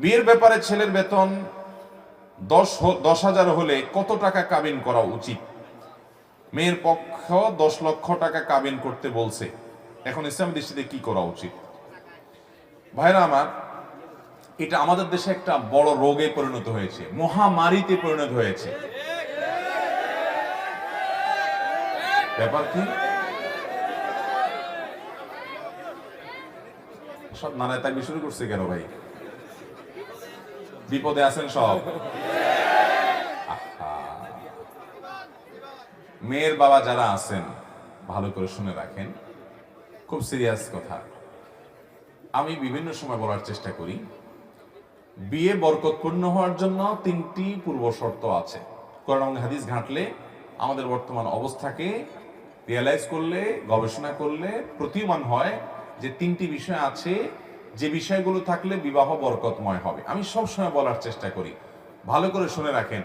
বিয়ের ব্যাপারে ছেলের বেতন দশ দশ হাজার হলে কত টাকা কাবিন করা উচিত? মেয়ের পক্ষ দশ লক্ষ টাকা কাবিন করতে বলছে। এখন ইসলাম দৃষ্টিতে কি করা উচিত? ভাইরা আমার, এটা আমাদের দেশে একটা বড় রোগে পরিণত হয়েছে, মহামারীতে পরিণত হয়েছে। ব্যাপার কি? সব নানায় তাকবি শুরু করছে কেন ভাই? বিপদে আছেন সব। মেয়ের বাবা যারা আছেন, ভালো করে শুনে রাখেন। খুব সিরিয়াস কথা। আমি বিভিন্ন সময় বলার চেষ্টা করি, বিয়ে বরকতপূর্ণ হওয়ার জন্য তিনটি পূর্ব শর্ত আছে। কোরআন হাদিস ঘাঁটলে আমাদের বর্তমান অবস্থাকে রিয়েলাইজ করলে, গবেষণা করলে প্রতীয়মান হয় যে তিনটি বিষয় আছে যে বিষয়গুলো থাকলে বিবাহ বরকতময় হবে। আমি সব সময় বলার চেষ্টা করি, ভালো করে শুনে রাখেন,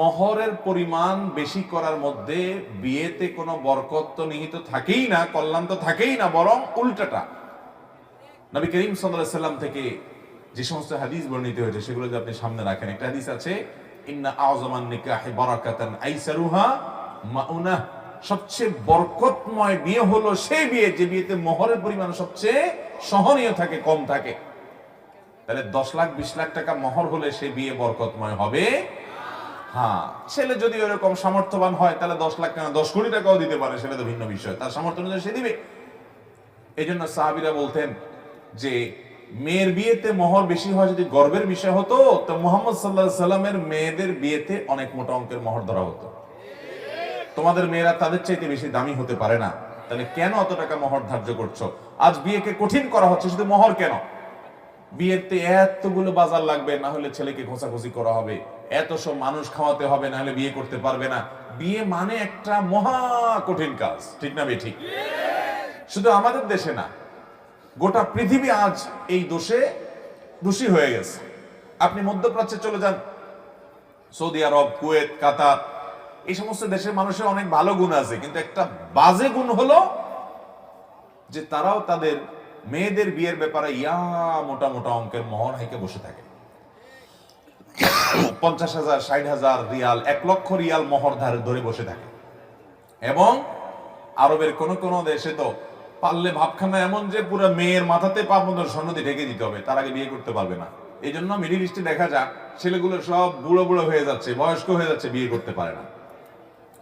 মহরের পরিমাণ বেশি করার মধ্যে বিয়েতে কোনো বরকত তো নিহিত থাকেই না, কল্যাণ তো থাকেই না, বরং উল্টাটা। নবী করিম সাল্লাম থেকে যে সমস্ত হাদিস বর্ণিত হয়েছে, সেগুলো যদি আপনি সামনে রাখেন, একটা হাদিস আছে, ইন্না আযমান নিকাহি বারাকাতান আইসারুহা মাউনা সবচেয়ে বরকতময় বিয়ে হলো সেই বিয়ে যে বিয়েতে মোহরের পরিমাণ সবচেয়ে সহনীয় থাকে, কম থাকে। তাহলে দশ লাখ, বিশ লাখ টাকা মোহর হলে সে বিয়ে বরকতময় হবে? হ্যাঁ ছেলে যদি ওরকম সামর্থ্যবান হয়, তাহলে দশ লাখ টাকা, দশ কোটি টাকাও দিতে পারে, সেটা তো ভিন্ন বিষয়। তার সামর্থ্য অনুযায়ী সে দিবে। এই জন্য সাহাবিরা বলতেন যে, মেয়ের বিয়েতে মোহর বেশি হয় যদি গর্বের বিষয় হতো, তো মোহাম্মদ সাল্লাহ সাল্লামের মেয়েদের বিয়েতে অনেক মোটা অঙ্কের মোহর ধরা হতো। তোমাদের মেয়েরা তাদের চাইতে বেশি দামি হতে পারে না। তাহলে কেন অত টাকা মোহর ধার্য করছ? আজ বিয়েকে কঠিন করা হচ্ছে, শুধু মোহর কেন? বিয়েতে এতগুলো বাজার লাগবে, না হলে ছেলেকে খোঁচাখুচি করা হবে। এত সব মানুষ খাওয়াতে হবে, না হলে বিয়ে করতে পারবে না। বিয়ে মানে একটা মহা কঠিন কাজ, ঠিক না ঠিক শুধু আমাদের দেশে না, গোটা পৃথিবী আজ এই দোষে দোষী হয়ে গেছে। আপনি মধ্যপ্রাচ্যে চলে যান, সৌদি আরব, কুয়েত, কাতার এই সমস্ত দেশের মানুষের অনেক ভালো গুণ আছে, কিন্তু একটা বাজে গুণ হলো যে তারাও তাদের মেয়েদের বিয়ের ব্যাপারে ইয়া মোটা মোটা অঙ্কের মোহর হাইকে বসে থাকে। পঞ্চাশ হাজার, ষাট হাজার রিয়াল, এক লক্ষ রিয়াল মোহর ধারে ধরে বসে থাকে। এবং আরবের কোন কোন দেশে তো পারলে ভাবখানা এমন যে পুরো মেয়ের মাথাতে পা পর্যন্ত স্বর্ণ ঢেকে দিতে হবে, তার আগে বিয়ে করতে পারবে না। এই জন্য মিডিল ইস্টে দেখা যাক, ছেলেগুলো সব বুড়ো বুড়ো হয়ে যাচ্ছে, বয়স্ক হয়ে যাচ্ছে, বিয়ে করতে পারে না।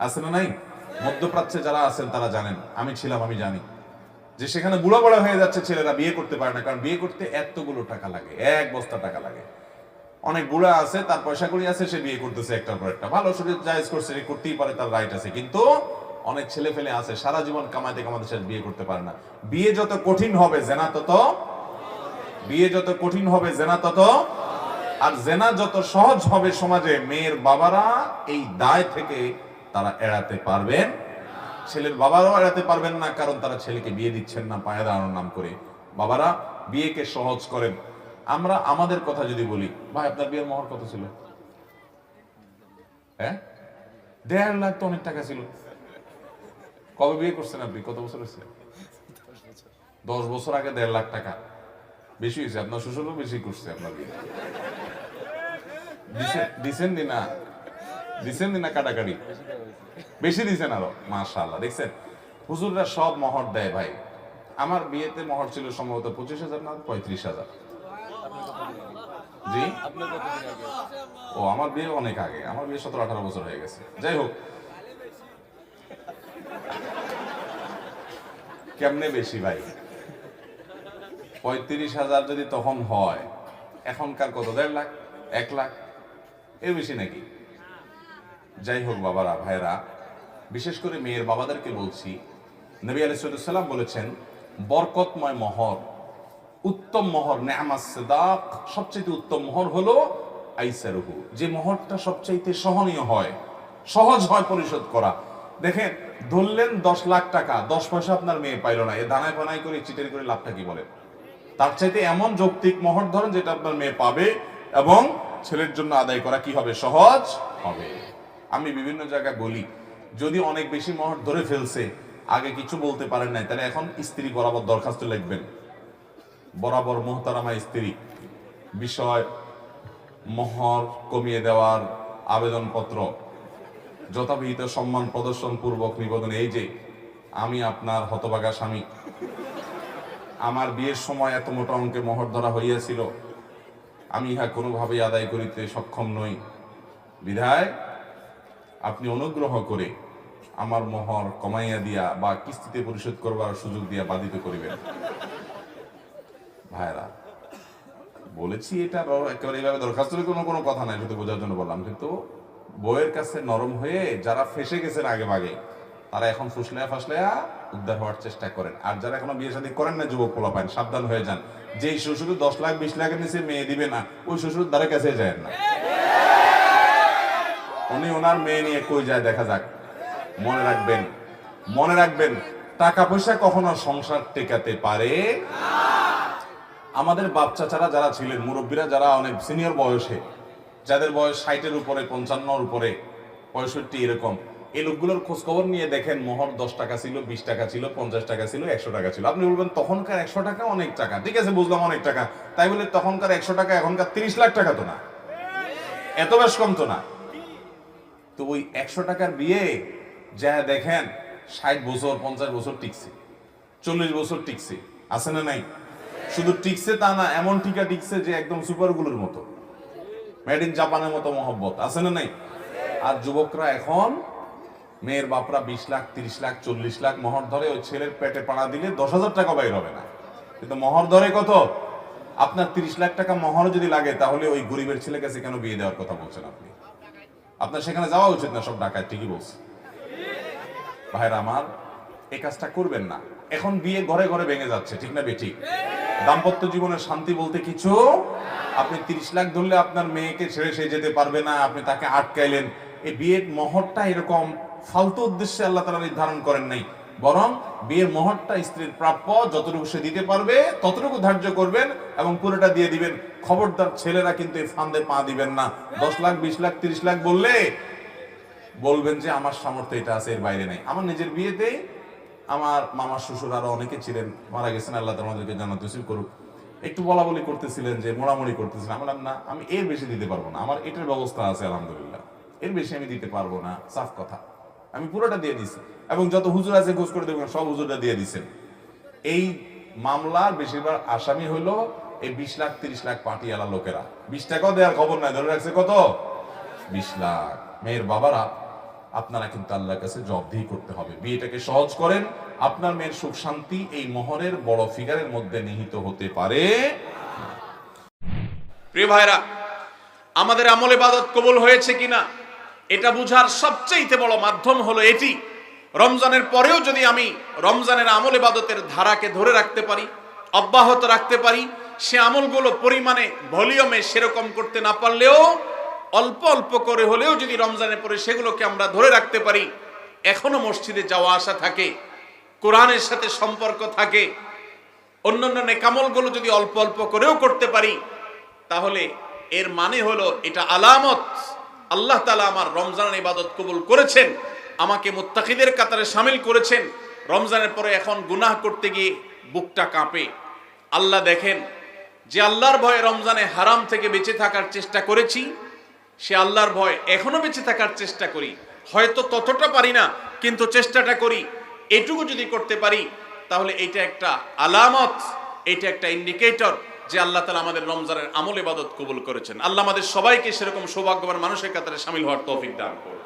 আছে না নাই? মধ্যপ্রাচ্যে যারা আছেন, তারা জানেন। আমি ছিলাম, আমি জানি। যে সেখানে বুড়ো বড় হয়ে যাচ্ছে ছেলেরা বিয়ে করতে পারে না, কারণ বিয়ে করতে এতগুলো টাকা লাগে, এক বস্তা টাকা লাগে। অনেক বুড়া আছে, তার পয়সা করি আছে, সে বিয়ে করতেছে একটার পর একটা। ভালো শরীর জায়েজ করছে করতেই পারে, তার রাইট আছে। কিন্তু অনেক ছেলে ফেলে আছে, সারা জীবন কামাইতে কামাতে সে বিয়ে করতে পারে না। বিয়ে যত কঠিন হবে, জেনা তত বিয়ে যত কঠিন হবে, জেনা তত আর জেনা যত সহজ হবে সমাজে, মেয়ের বাবারা এই দায় থেকে তারা এড়াতে পারবেন। ছেলের বাবারাও এড়াতে পারবেন না, কারণ তারা ছেলেকে বিয়ে দিচ্ছেন না, পায়ে দাঁড়ানোর নাম করে। বাবারা বিয়েকে সহজ করেন। আমরা আমাদের কথা যদি বলি, ভাই, আপনার বিয়ের মহর কত ছিল? হ্যাঁ? দেড় লাখ তো অনেক টাকা ছিল। কবে বিয়ে করছেন আপনি? কত বছর হয়েছে? দশ বছর আগে দেড় লাখ টাকা। বেশি হয়েছে, আপনার শ্বশুরও বেশি করছে আপনার বিয়ে। দিছেন- দিছেন নি না? দিছেন নি কাটাকাটি? বেশি দিছেন আরও, মাশাআল্লাহ। দেখছেন, হুজুররা সব মহর দেয় ভাই। আমার বিয়েতে মহর ছিল সম্ভবত পঁচিশ হাজার না পঁয়ত্রিশ হাজার। জি? ও, আমার বিয়ে অনেক আগে। আমার বিয়ে সতেরো আঠারো বছর হয়ে গেছে। যাই হোক। কেমনে বেশি ভাই? পঁয়ত্রিশ হাজার যদি তখন হয়, এখনকার কত? দেড় লাখ? এক লাখ? এর বেশি নাকি? যাই হোক বাবারা ভাইরা বিশেষ করে মেয়ের বাবাদেরকে বলছি, নবী আলাইসাল্লাম বলেছেন, বরকতময় মহর, উত্তম মহর, নেয়ামাস সেদাক সবচেয়ে উত্তম মহর হলো আইসারুহু। যে মহরটা সবচাইতে সহনীয় হয়, সহজ হয় পরিশোধ করা। দেখেন, ধরলেন দশ লাখ টাকা, দশ পয়সা আপনার মেয়ে পাইল না, এ দানায় পানায় করে, চিটের করে লাভটা কি বলেন তার চাইতে এমন যৌক্তিক মহর ধরেন, যেটা আপনার মেয়ে পাবে এবং ছেলের জন্য আদায় করা কি হবে? সহজ হবে। আমি বিভিন্ন জায়গায় বলি, যদি অনেক বেশি মহর ধরে ফেলছে, আগে কিছু বলতে পারেন নাই, তাহলে এখন স্ত্রী বরাবর দরখাস্ত লিখবেন। বরাবর মোহতারামা স্ত্রী, বিষয়, মহর কমিয়ে দেওয়ার আবেদনপত্র, যথাবিহিত সম্মান প্রদর্শন পূর্বক নিবেদন, এই যে, আমি আপনার হতবাগা স্বামী। আমার বিয়ের সময় এত মোটা অঙ্কে মহর ধরা হইয়াছিল, আমি ইহা কোনোভাবেই আদায় করিতে সক্ষম নই। বিধায় আপনি অনুগ্রহ করে আমার মোহর কমাইয়া দিয়া বা কিস্তিতে পরিশোধ করবার সুযোগ দিয়া বাধিত করিবেন। ভাইরা বলেছি এটা একেবারে এইভাবে দরখাস্তের কোনো কোনো কথা নাই শুধু বোঝার জন্য বললাম। কিন্তু বইয়ের কাছে নরম হয়ে যারা ফেসে গেছেন আগে ভাগে, তারা এখন ফুসলায়া ফাসলায়া উদ্ধার হওয়ার চেষ্টা করেন। আর যারা এখনও বিয়ে শাদী করেন না, যুবক পোলা পান সাবধান হয়ে যান। যেই শ্বশুর দশ লাখ, বিশ লাখের নিচে মেয়ে দিবে না, ওই শ্বশুর দ্বারা কাছে যায় না। উনি ওনার মেয়ে নিয়ে কই যায় দেখা যাক। মনে রাখবেন মনে রাখবেন টাকা পয়সা কখনো সংসার টেকাতে পারে আমাদের বাপ চাচারা যারা ছিলেন, মুরব্বীরা যারা অনেক সিনিয়র বয়সে, যাদের বয়স ষাটের উপরে, পঞ্চান্নর উপরে, পঁয়ষট্টি এরকম, এই লোকগুলোর খোঁজ খবর নিয়ে দেখেন মোহর দশ টাকা ছিল, বিশ টাকা ছিল, পঞ্চাশ টাকা ছিল, একশো টাকা ছিল। আপনি বলবেন, তখনকার একশো টাকা অনেক টাকা। ঠিক আছে, বুঝলাম অনেক টাকা। তাই বলে, তখনকার একশো টাকা, এখনকার তিরিশ লাখ টাকা তো না। এত বেশ কম তো না। তো ওই একশো টাকার বিয়ে, যা দেখেন, ষাট বছর, পঞ্চাশ বছর টিকছে। চল্লিশ বছর টিকছে। আছে না নাই? শুধু টিকছে তা না, এমন টিকা টিকছে যে একদম সুপারগুলোর মতো। মেড ইন জাপানের মতো মহব্বত। আছে না নাই? আর যুবকরা এখন, মেয়ের বাপরা বিশ লাখ, তিরিশ লাখ, চল্লিশ লাখ মহর ধরে ওই ছেলের পেটে পাড়া দিলে দশ হাজার টাকা বাইর হবে না। কিন্তু মহর ধরে কত? আপনার তিরিশ লাখ টাকা মহর যদি লাগে, তাহলে ওই গরিবের ছেলে কাছে কেন বিয়ে দেওয়ার কথা বলছেন আপনি? আপনার সেখানে যাওয়া উচিত না সব ডাকায় ঠিকই বলছে ভাইরা আমার, এই কাজটা করবেন না। এখন বিয়ে ঘরে ঘরে ভেঙে যাচ্ছে, ঠিক না বেঠিক দাম্পত্য জীবনের শান্তি বলতে কিছু? আপনি তিরিশ লাখ ধরলে আপনার মেয়েকে ছেড়ে সে যেতে পারবে না, আপনি তাকে আটকাইলেন। এই বিয়ের মহরটা এরকম ফালতু উদ্দেশ্যে আল্লাহ তারা নির্ধারণ করেন নাই। বরং বিয়ের মহরটা স্ত্রীর প্রাপ্য, যতটুকু সে দিতে পারবে, ততটুকু ধার্য করবেন এবং পুরোটা দিয়ে দিবেন। খবরদার ছেলেরা কিন্তু এই ফান্দে পা দিবেন না। দশ লাখ, বিশ লাখ, তিরিশ লাখ বললে বলবেন যে, আমার সামর্থ্য এটা আছে, এর বাইরে নেই। আমার নিজের বিয়েতে আমার মামার শ্বশুর আরও অনেকে ছিলেন, মারা গেছেন, আল্লাহ তোমাদেরকে জানাতে করুক। একটু বলা বলি করতেছিলেন যে, মোড়ামুড়ি করতেছিলেন। আমি না, আমি এর বেশি দিতে পারব না। আমার এটার ব্যবস্থা আছে, আলহামদুলিল্লাহ। এর বেশি আমি দিতে পারব না। সাফ কথা। আমি পুরোটা দিয়ে দিছি। এবং যত হুজুর আছে খোঁজ করে দেখবেন, সব হুজুরটা দিয়ে দিছেন এই মামলার বেশিরভাগ আসামি হলো এই বিশ লাখ, তিরিশ লাখ পাটিয়ালা লোকেরা। বিশ টাকাও দেওয়ার খবর নাই, ধরে রাখছে কত? বিশ লাখ। মেয়ের বাবারা, আপনারা কিন্তু আল্লাহর কাছে জবাবদিহি করতে হবে। বিয়েটাকে সহজ করেন, আপনার মেয়ের সুখ শান্তি এই মোহরের বড় ফিগারের মধ্যে নিহিত হতে পারে। প্রিয় ভাইরা, আমাদের আমল ইবাদত কবুল হয়েছে কিনা? এটা বুঝার সবচেয়ে বড় মাধ্যম হলো এটি। রমজানের পরেও যদি আমি রমজানের আমল ইবাদতের ধারাকে ধরে রাখতে পারি, অব্যাহত রাখতে পারি, সে আমলগুলো পরিমাণে, ভলিউমে সেরকম করতে না পারলেও, অল্প অল্প করে হলেও যদি রমজানের পরে সেগুলোকে আমরা ধরে রাখতে পারি, এখনও মসজিদে যাওয়া আসা থাকে, কোরআনের সাথে সম্পর্ক থাকে, অন্যান্য নেকামলগুলো যদি অল্প অল্প করেও করতে পারি, তাহলে এর মানে হলো এটা আলামত। আল্লাহ তালা আমার রমজান ইবাদত কবুল করেছেন, আমাকে মুত্তাকিদের কাতারে সামিল করেছেন। রমজানের পরে এখন গুনাহ করতে গিয়ে বুকটা কাঁপে। আল্লাহ দেখেন যে আল্লাহর ভয়ে রমজানে হারাম থেকে বেঁচে থাকার চেষ্টা করেছি, সে আল্লাহর ভয় এখনও বেঁচে থাকার চেষ্টা করি। হয়তো ততটা পারি না, কিন্তু চেষ্টাটা করি। এটুকু যদি করতে পারি, তাহলে এটা একটা আলামত এটা একটা ইন্ডিকেটর যে আল্লাহ তালা আমাদের রমজানের আমল ইবাদত কবুল করেছেন। আল্লাহ আমাদের সবাইকে সেরকম সৌভাগ্যবান মানুষের কাতারে সামিল হওয়ার তৌফিক দান করুন।